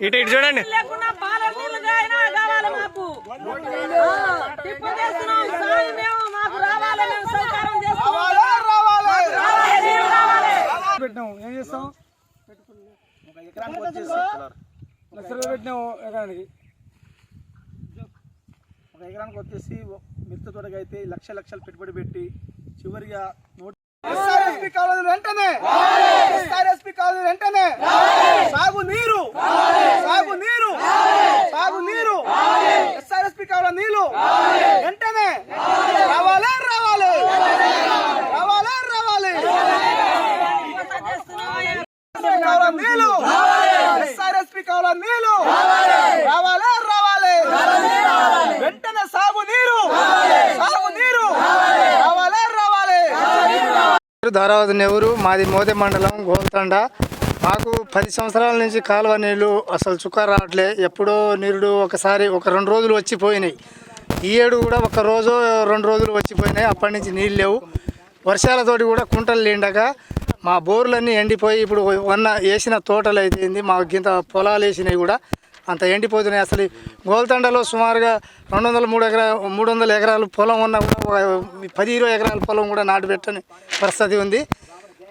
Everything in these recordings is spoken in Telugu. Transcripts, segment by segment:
ఇటు ఇటు చూడండి లేకుండా పాలన నీళ్ళుగా అయినా కావాలి మాకు టిప్పు చేస్తున్నాం సాయం మేము మాకు రావాలి మేము సహకారం చేస్తాం పెట్టాం ఏం చేస్తాం లక్ష రూపాయలు పెట్టినాం ఎకరానికి. ఒక ఎకరానికి వచ్చేసి మిరప తోటకి అయితే లక్ష లక్షలు పెట్టుబడి పెట్టి చివరిగా నోటి ఎస్ఆర్ఎస్పి కావాలి వెంటనే. ఎస్ఆర్ఎస్పి కావాలి వెంటనే. సాగు నీరు. సాగు నీరు. సాగు నీరు. ఎస్ఆర్ఎస్పి కావాలి నీళ్ళు వెంటనే రావాలి రావాలి రావాలి రావాలి కావాలి నీళ్ళు ఎస్ఆర్ఎస్పి కావాలి నీళ్ళు రావాలి. రావాలి వెంటనే సాగు నీరు. సాగు నీరు. రావాలి. రావాలి ధారావతి నెవరు మాది మోదే మండలం గోల్తండ. మాకు పది సంవత్సరాల నుంచి కాలువ నీళ్ళు అసలు చుక్క రావట్లే. ఎప్పుడో నీరుడు ఒకసారి ఒక రెండు రోజులు వచ్చిపోయినాయి. ఈ ఏడు కూడా ఒక రోజు రెండు రోజులు వచ్చిపోయినాయి. అప్పటి నుంచి నీళ్ళు లేవు. వర్షాలతోటి కూడా కుంటలు నిండక మా బోర్లన్నీ ఎండిపోయి ఇప్పుడు వన్న వేసిన తోటలు అయితే మా గింత పొలాలు వేసినవి కూడా అంత ఎండిపోతున్నాయి. అసలు గోల్తండలో సుమారుగా రెండు వందల మూడు ఎకరా మూడు వందల ఎకరాలు పొలం ఉన్నా కూడా ఒక పది ఇరవై ఎకరాల పొలం కూడా నాటు పెట్టని పరిస్థితి ఉంది.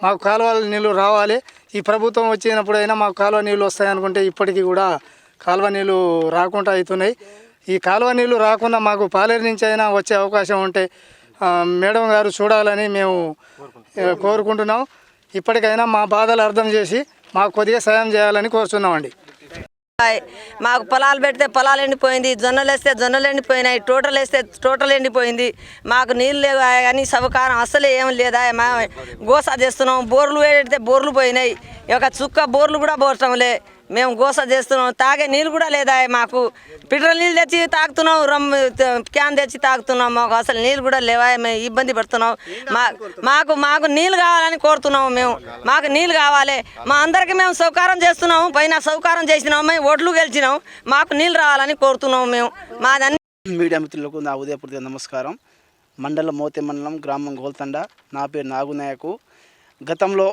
మాకు కాలువల నీళ్ళు రావాలి. ఈ ప్రభుత్వం వచ్చినప్పుడైనా మాకు కాలువ నీళ్ళు వస్తాయనుకుంటే ఇప్పటికీ కూడా కాలువ నీళ్ళు రాకుండా అవుతున్నాయి. ఈ కాలువ నీళ్ళు రాకుండా మాకు పాలేరు నుంచి అయినా వచ్చే అవకాశం ఉంటే మేడం గారు చూడాలని మేము కోరుకుంటున్నాం. ఇప్పటికైనా మా బాధలు అర్థం చేసి మాకు కొద్దిగా సాయం చేయాలని కోరుతున్నామండి. మాకు పొలాలు పెడితే పొలాలు ఎండిపోయింది జొన్నలు వేస్తే జొన్నలు ఎండిపోయినాయి టోటల్ వేస్తే టోటల్ ఎండిపోయింది. మాకు నీళ్ళు లేవు కానీ సౌకారం అసలు ఏం లేదా మా గోసా చేస్తున్నాం బోర్లు పెడితే బోర్లు పోయినాయి. ఒక చుక్క బోర్లు కూడా పోవటంలే. మేము గోస చేస్తున్నాం తాగే నీళ్ళు కూడా లేదా మాకు? పెట్రోల్ నీళ్ళు తెచ్చి తాగుతున్నాం రమ్ క్యాన్ తెచ్చి తాగుతున్నాం మాకు అసలు నీళ్ళు కూడా లేవా మేము ఇబ్బంది పడుతున్నాం. మా మాకు మాకు నీళ్ళు కావాలని కోరుతున్నాము మేము. మాకు నీళ్ళు కావాలి. మా అందరికి మేము సౌకారం చేస్తున్నాము పైన సౌకారం చేసినాం మేము ఓట్లు గెలిచినాం మాకు నీళ్ళు రావాలని కోరుతున్నాము మేము. మాదన్ని మీడియా మిత్రులకు నా ఉదయపూర్తి నమస్కారం. మండలం మోతే మండలం గ్రామం గోల్తండ. నా పేరు నాగునాయకు. గతంలో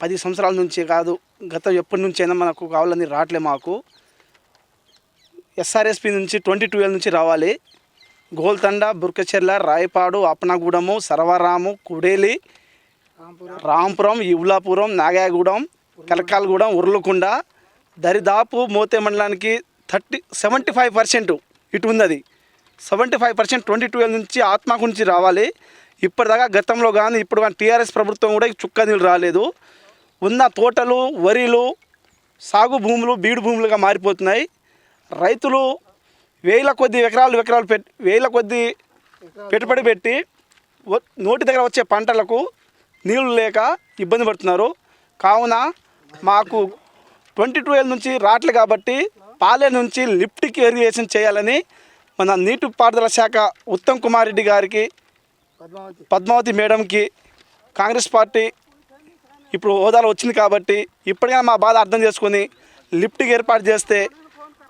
పది సంవత్సరాల నుంచి కాదు గతం ఎప్పటి నుంచి అయినా మనకు కావాలని రావట్లే మాకు. ఎస్ఆర్ఎస్పి నుంచి ట్వంటీ టూ నుంచి రావాలి. గోల్తండ బుర్కచెర్ల రాయపాడు అప్పనగూడెము సర్వరాము కుడేలి రాంపురం ఇవ్లాపురం నాగాయగూడెం కలకాలగూడెం ఉర్లకొండ దరిదాపు మోతే మండలానికి థర్టీ సెవెంటీ ఫైవ్ పర్సెంట్ ఇటు ఉంది అది seventy five percent twenty twelve నుంచి ఆత్మకు నుంచి రావాలి. ఇప్పటిదాకా గతంలో కానీ ఇప్పుడు కానీ టీఆర్ఎస్ ప్రభుత్వం కూడా చుక్క నీళ్ళు రాలేదు. ఉన్న తోటలు వరిలు సాగు భూములు బీడు భూములుగా మారిపోతున్నాయి. రైతులు వేల కొద్ది ఎకరాలు ఎకరాలు పెట్టి వేల కొద్ది పెట్టుబడి పెట్టి నోటి దగ్గర వచ్చే పంటలకు నీళ్ళు లేక ఇబ్బంది పడుతున్నారు. కావున మాకు ట్వంటీ ట్వెల్వ్ నుంచి రావట్లే కాబట్టి పాలే నుంచి లిఫ్ట్కి ఇరిగేషన్ చేయాలని మన నీటిపారుదల శాఖ ఉత్తమ్ కుమార్ రెడ్డి గారికి పద్మావతి మేడంకి కాంగ్రెస్ పార్టీ ఇప్పుడు హోదాలో వచ్చింది కాబట్టి ఇప్పటికైనా మా బాధ అర్థం చేసుకొని లిఫ్ట్కి ఏర్పాటు చేస్తే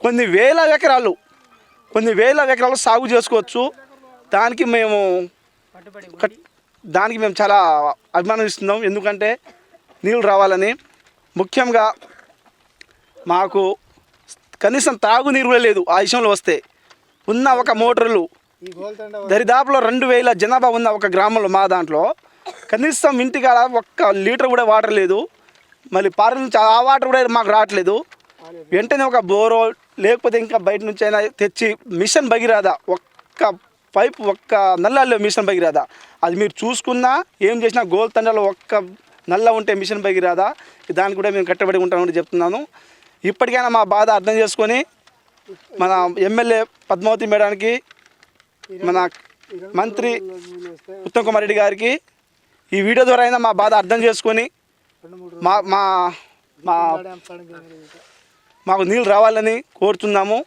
కొన్ని వేల ఎకరాలు కొన్ని వేల ఎకరాలు సాగు చేసుకోవచ్చు. దానికి మేము దానికి మేము చాలా అభిమానిస్తున్నాం. ఎందుకంటే నీళ్ళు రావాలని. ముఖ్యంగా మాకు కనీసం తాగునీరు కూడా లేదు ఆ విషయంలో వస్తే. ఉన్న ఒక మోటార్లు దరిదాపులో రెండు వేల జనాభా ఉన్న ఒక గ్రామంలో మా దాంట్లో కనీసం ఇంటికాడ ఒక్క లీటర్ కూడా వాటర్ లేదు. మళ్ళీ పార్ల నుంచి ఆ వాటర్ కూడా మాకు రావట్లేదు. వెంటనే ఒక బోరో లేకపోతే ఇంకా బయట నుంచి అయినా తెచ్చి మిషన్ భగీరథ ఒక్క పైప్ ఒక్క నల్లాల్లో మిషన్ భగీరథ అది మీరు చూసుకున్నా ఏం చేసినా గోల్ తండ్రిలో ఒక్క నల్ల ఉంటే మిషన్ భగీరథ దానికి కూడా మేము కట్టబడి ఉంటామని చెప్తున్నాను. ఇప్పటికైనా మా బాధ అర్థం చేసుకొని మన ఎమ్మెల్యే పద్మావతి మేడానికి మన మంత్రి ఉత్తమ్ కుమార్ రెడ్డి గారికి ఈ వీడియో ద్వారా అయినా మా బాధ అర్థం చేసుకొని మా మా మాకు నీళ్ళు రావాలని కోరుతున్నాము.